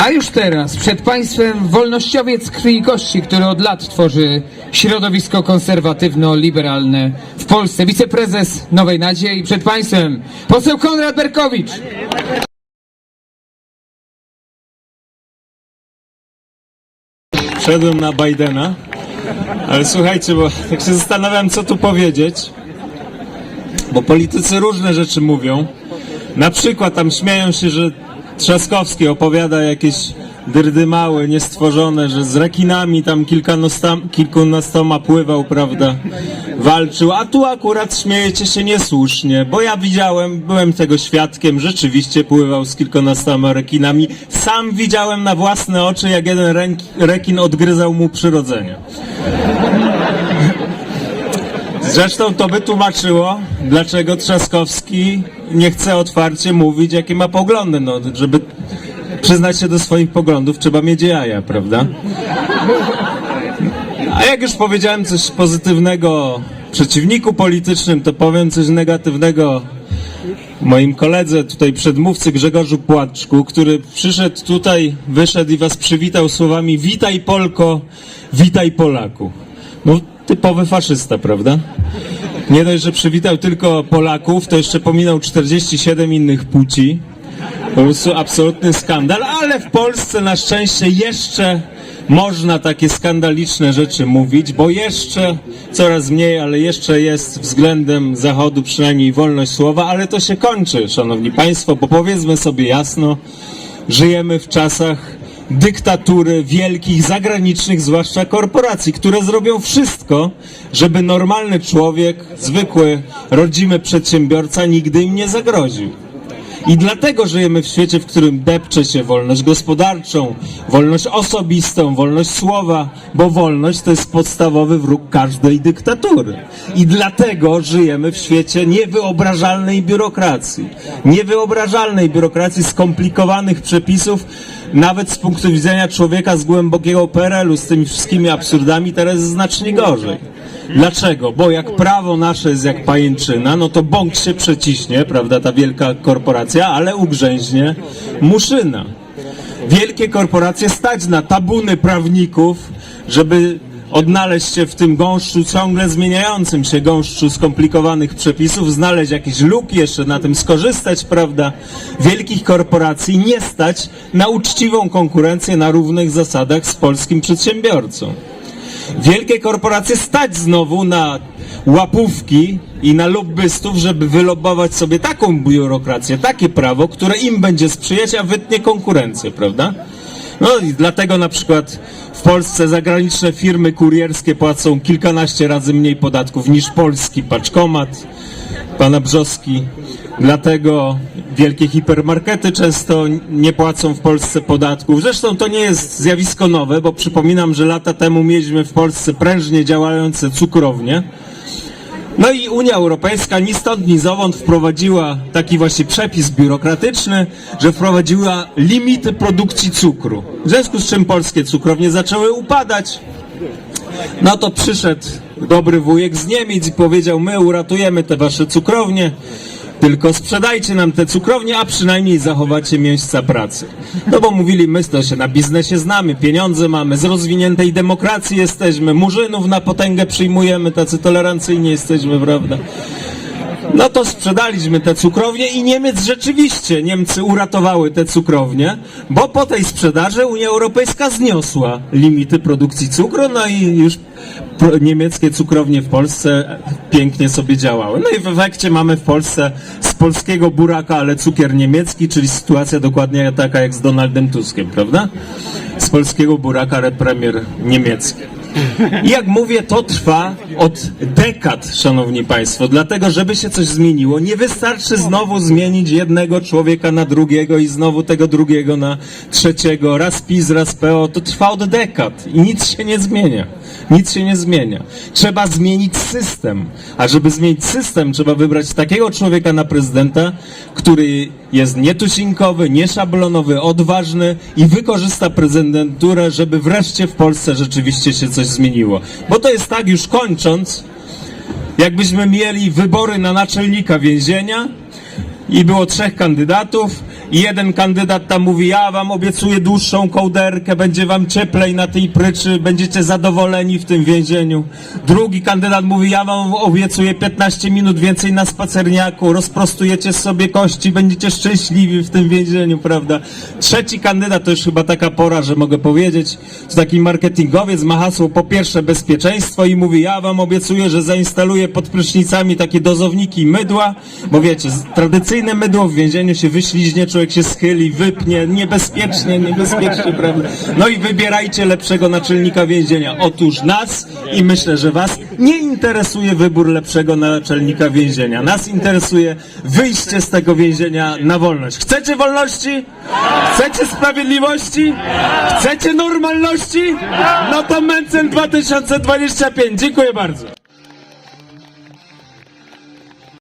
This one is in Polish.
A już teraz przed Państwem wolnościowiec krwi i kości, który od lat tworzy środowisko konserwatywno-liberalne w Polsce. Wiceprezes Nowej Nadziei. Przed Państwem poseł Konrad Berkowicz. Szedłem na Bidena, ale słuchajcie, bo tak się zastanawiam, co tu powiedzieć, bo politycy różne rzeczy mówią. Na przykład tam śmieją się, że Trzaskowski opowiada jakieś dyrdymały niestworzone, że z rekinami tam kilkunasto- kilkunastoma pływał, prawda, walczył, a tu akurat śmiejecie się niesłusznie, bo ja widziałem, byłem tego świadkiem, rzeczywiście pływał z kilkunastoma rekinami, sam widziałem na własne oczy, jak jeden rekin odgryzał mu przyrodzenie. Zresztą to by tłumaczyło, dlaczego Trzaskowski nie chce otwarcie mówić, jakie ma poglądy. No, żeby przyznać się do swoich poglądów, trzeba mieć jaja, prawda? A jak już powiedziałem coś pozytywnego przeciwniku politycznym, to powiem coś negatywnego moim koledze, tutaj przedmówcy Grzegorzu Płaczku, który przyszedł tutaj, wyszedł i was przywitał słowami Witaj Polko, witaj Polaku. No, typowy faszysta, prawda? Nie dość, że przywitał tylko Polaków, to jeszcze pominął 47 innych płci. Po prostu absolutny skandal, ale w Polsce na szczęście jeszcze można takie skandaliczne rzeczy mówić, bo jeszcze coraz mniej, ale jeszcze jest względem Zachodu przynajmniej wolność słowa, ale to się kończy, szanowni państwo, bo powiedzmy sobie jasno, żyjemy w czasach dyktatury wielkich, zagranicznych, zwłaszcza korporacji, które zrobią wszystko, żeby normalny człowiek, zwykły, rodzimy przedsiębiorca nigdy im nie zagroził. I dlatego żyjemy w świecie, w którym depcze się wolność gospodarczą, wolność osobistą, wolność słowa, bo wolność to jest podstawowy wróg każdej dyktatury. I dlatego żyjemy w świecie niewyobrażalnej biurokracji. Niewyobrażalnej biurokracji, skomplikowanych przepisów, nawet z punktu widzenia człowieka z głębokiego PRL-u, z tymi wszystkimi absurdami, teraz jest znacznie gorzej. Dlaczego? Bo jak prawo nasze jest jak pajęczyna, no to bąk się przeciśnie, prawda, ta wielka korporacja, ale ugrzęźnie muszyna. Wielkie korporacje stać na tabuny prawników, żeby odnaleźć się w tym gąszczu, ciągle zmieniającym się gąszczu skomplikowanych przepisów, znaleźć jakieś luki, jeszcze na tym skorzystać, prawda? Wielkich korporacji nie stać na uczciwą konkurencję na równych zasadach z polskim przedsiębiorcą. Wielkie korporacje stać znowu na łapówki i na lobbystów, żeby wylobować sobie taką biurokrację, takie prawo, które im będzie sprzyjać, a wytnie konkurencję, prawda? No i dlatego na przykład w Polsce zagraniczne firmy kurierskie płacą kilkanaście razy mniej podatków niż polski paczkomat pana Brzoski. Dlatego wielkie hipermarkety często nie płacą w Polsce podatków. Zresztą to nie jest zjawisko nowe, bo przypominam, że lata temu mieliśmy w Polsce prężnie działające cukrownie. No i Unia Europejska ni stąd, ni zowąd wprowadziła taki właśnie przepis biurokratyczny, że wprowadziła limity produkcji cukru. W związku z czym polskie cukrownie zaczęły upadać. No to przyszedł dobry wujek z Niemiec i powiedział, my uratujemy te wasze cukrownie, tylko sprzedajcie nam te cukrownie, a przynajmniej zachowacie miejsca pracy. No bo mówili, my to się na biznesie znamy, pieniądze mamy, z rozwiniętej demokracji jesteśmy, murzynów na potęgę przyjmujemy, tacy tolerancyjni jesteśmy, prawda? No to sprzedaliśmy te cukrownie i Niemiec rzeczywiście, Niemcy uratowały te cukrownie, bo po tej sprzedaży Unia Europejska zniosła limity produkcji cukru, no i już niemieckie cukrownie w Polsce pięknie sobie działały. No i w efekcie mamy w Polsce z polskiego buraka, ale cukier niemiecki, czyli sytuacja dokładnie taka jak z Donaldem Tuskiem, prawda? Z polskiego buraka, ale premier niemiecki. I jak mówię, to trwa od dekad, szanowni państwo, dlatego, żeby się coś zmieniło, nie wystarczy znowu zmienić jednego człowieka na drugiego i znowu tego drugiego na trzeciego, raz PiS, raz PO, to trwa od dekad i nic się nie zmienia. Nic się nie zmienia. Trzeba zmienić system, a żeby zmienić system, trzeba wybrać takiego człowieka na prezydenta, który jest nietuzinkowy, nieszablonowy, odważny i wykorzysta prezydenturę, żeby wreszcie w Polsce rzeczywiście się coś zmieniło. Bo to jest tak, już kończąc, jakbyśmy mieli wybory na naczelnika więzienia i było trzech kandydatów i jeden kandydat tam mówi, ja wam obiecuję dłuższą kołderkę, będzie wam cieplej na tej pryczy, będziecie zadowoleni w tym więzieniu. Drugi kandydat mówi, ja wam obiecuję 15 minut więcej na spacerniaku, rozprostujecie sobie kości, będziecie szczęśliwi w tym więzieniu, prawda? Trzeci kandydat, to już chyba taka pora, że mogę powiedzieć, to taki marketingowiec ma hasło po pierwsze bezpieczeństwo i mówi, ja wam obiecuję, że zainstaluję pod prysznicami takie dozowniki mydła, bo wiecie, tradycyjne mydło w więzieniu się wyśliźnie, człowiek się schyli, wypnie, niebezpiecznie, niebezpiecznie, prawda? No i wybierajcie lepszego naczelnika więzienia. Otóż nas i myślę, że was nie interesuje wybór lepszego naczelnika więzienia. Nas interesuje wyjście z tego więzienia na wolność. Chcecie wolności? Chcecie sprawiedliwości? Chcecie normalności? No to Mencen 2025. Dziękuję bardzo.